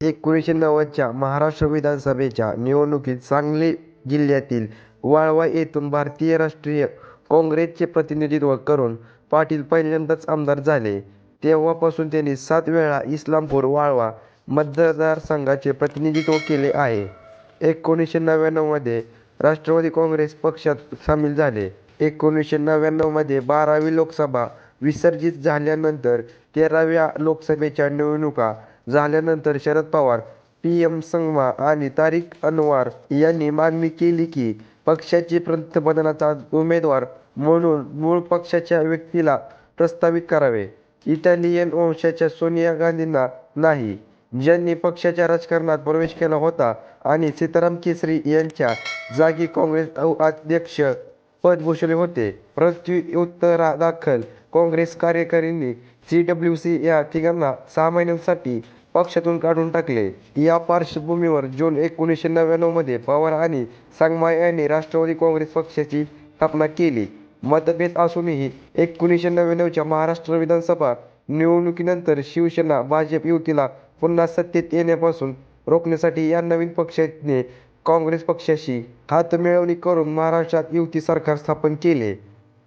एकोणीसशे नव्वदच्या महाराष्ट्र विधानसभेच्या निवडणुकीत सांगली जिल्ह्यातील वाळवा येथून भारतीय राष्ट्रीय काँग्रेसचे प्रतिनिधित्व करून पाटील पहिल्यांदाच आमदार झाले. तेव्हापासून त्यांनी सात वेळा इस्लामपूर वाळवा मतदारसंघाचे प्रतिनिधित्व केले आहे. एकोणीसशे नव्याण्णवमध्ये राष्ट्रवादी काँग्रेस पक्षात सामील झाले. एकोणीसशे नव्याण्णवमध्ये बारावी लोकसभा विसर्जित झाल्यानंतर तेराव्या लोकसभेच्या निवडणुका झाल्यानंतर शरद पवार, पी. एम. संगमा आणि तारिक अनवार यांनी मागणी केली की पक्षाचे पंतप्रधानाचा उमेदवार म्हणून मूळ पक्षाच्या व्यक्तीला प्रस्तावित करावे. इटालियन वंशाच्या सोनिया गांधींना नाही, ज्यांनी पक्षाच्या राजकारणात प्रवेश केला होता आणि सीताराम केसरी यांच्या जागी काँग्रेस अध्यक्ष पद भूषवले होते. प्रत्युत्तरादाखल काँग्रेस कार्यकारिणीने सीडब्ल्यूसी या तिघांना सहा महिन्यांसाठी पक्षातून काढून टाकले. या पार्श्वभूमीवर जून एकोणीसशे नव्याण्णवमध्ये पवार आणि संगमा यांनी राष्ट्रवादी काँग्रेस पक्षाची स्थापना केली. मतभेद असूनही एकोणीसशे नव्याण्णवच्या महाराष्ट्र विधानसभा निवडणुकीनंतर शिवसेना भाजप युतीला पुन्हा सत्तेत येण्यापासून रोखण्यासाठी या नवीन पक्षाने काँग्रेस पक्षाशी हातमिळवणी करून महाराष्ट्रात युती सरकार स्थापन केले.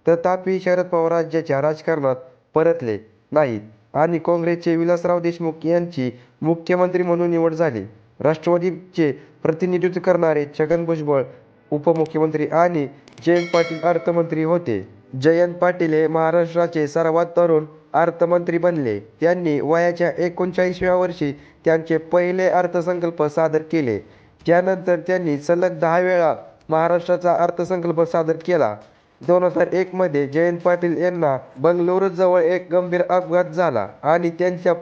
तथापि शरद पवार राज्याच्या राजकारणात परतले नाहीत आणि काँग्रेसचे विलासराव देशमुख यांची मुख्यमंत्री म्हणून निवड झाली. राष्ट्रवादीचे प्रतिनिधित्व करणारे छगन भुजबळ उपमुख्यमंत्री आणि जयंत पाटील अर्थमंत्री होते. जयंत पाटील हे महाराष्ट्राचे सर्वात तरुण अर्थमंत्री बनले. त्यांनी वयाच्या एकोणचाळीसव्या वर्षी त्यांचे पहिले अर्थसंकल्प सादर केले. त्यानंतर त्यांनी सलग दहा वेळा महाराष्ट्राचा अर्थसंकल्प सादर केला. दोन हजार एकमध्ये जयंत पाटील यांना बंगळुरूजवळ एक गंभीर अपघात झाला आणि त्यांच्या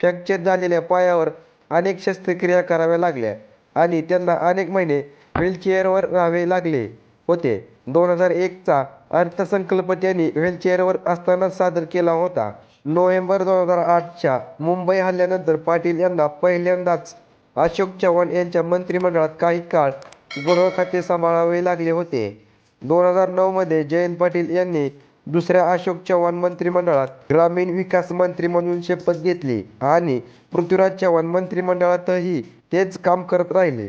फ्रॅक्चर झालेल्या पायावर अनेक शस्त्रक्रिया कराव्या लागल्या आणि त्यांना अनेक महिने व्हीलचेअरवर राहावे लागले होते. दोन हजार एकचा अर्थसंकल्प त्यांनी व्हीलचेअरवर असतानाच सादर केला होता. नोव्हेंबर दोन हजार आठच्या मुंबई हल्ल्यानंतर पाटील यांना पहिल्यांदाच अशोक चव्हाण यांच्या मंत्रिमंडळात काही काळ गृहखाते सांभाळावे लागले होते. दोन हजार नऊमध्ये जयंत पाटील यांनी दुसऱ्या अशोक चव्हाण मंत्रिमंडळात ग्रामीण विकास मंत्री म्हणून शपथ घेतली आणि पृथ्वीराज चव्हाण मंत्रिमंडळातही तेच काम करत राहिले.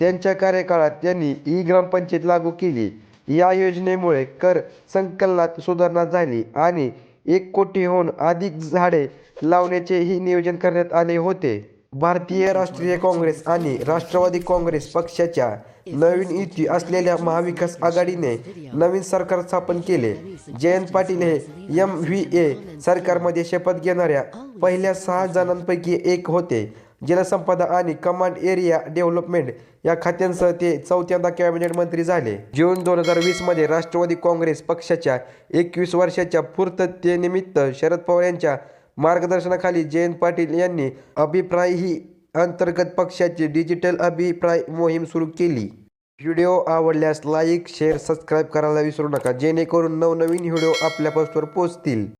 त्यांच्या कार्यकाळात त्यांनी ई-ग्रामपंचायत लागू केली. या योजनेमुळे कर संकलनात सुधारणा झाली आणि एक कोटींहून अधिक झाडे लावण्याचेही नियोजन करण्यात आले होते. भारतीय राष्ट्रीय काँग्रेस आणि राष्ट्रवादी काँग्रेस पक्षाच्या नवीन युती असलेल्या महाविकास आघाडीने नवीन सरकार स्थापन केले. जयंत पाटील हे एम. व्ही. ए. सरकारमध्ये शपथ घेणाऱ्या पहिल्या सहा जणांपैकी एक होते. जलसंपदा आणि कमांड एरिया डेव्हलपमेंट या खात्यांसह ते चौथ्यांदा कॅबिनेट मंत्री झाले. जून दोन हजार वीसमध्ये राष्ट्रवादी काँग्रेस पक्षाच्या एकवीस वर्षांच्या पूर्ततेनिमित्त शरद पवार यांच्या मार्गदर्शनाखाली जयंत पाटील यांनी अभिप्राय ही अंतर्गत पक्षाची डिजिटल अभिप्राय मोहीम सुरू केली. व्हिडिओ आवडल्यास लाईक, शेअर, सबस्क्राईब करायला विसरू नका जेणेकरून नवनवीन व्हिडिओ आपल्या पोस्टवर पोहोचतील.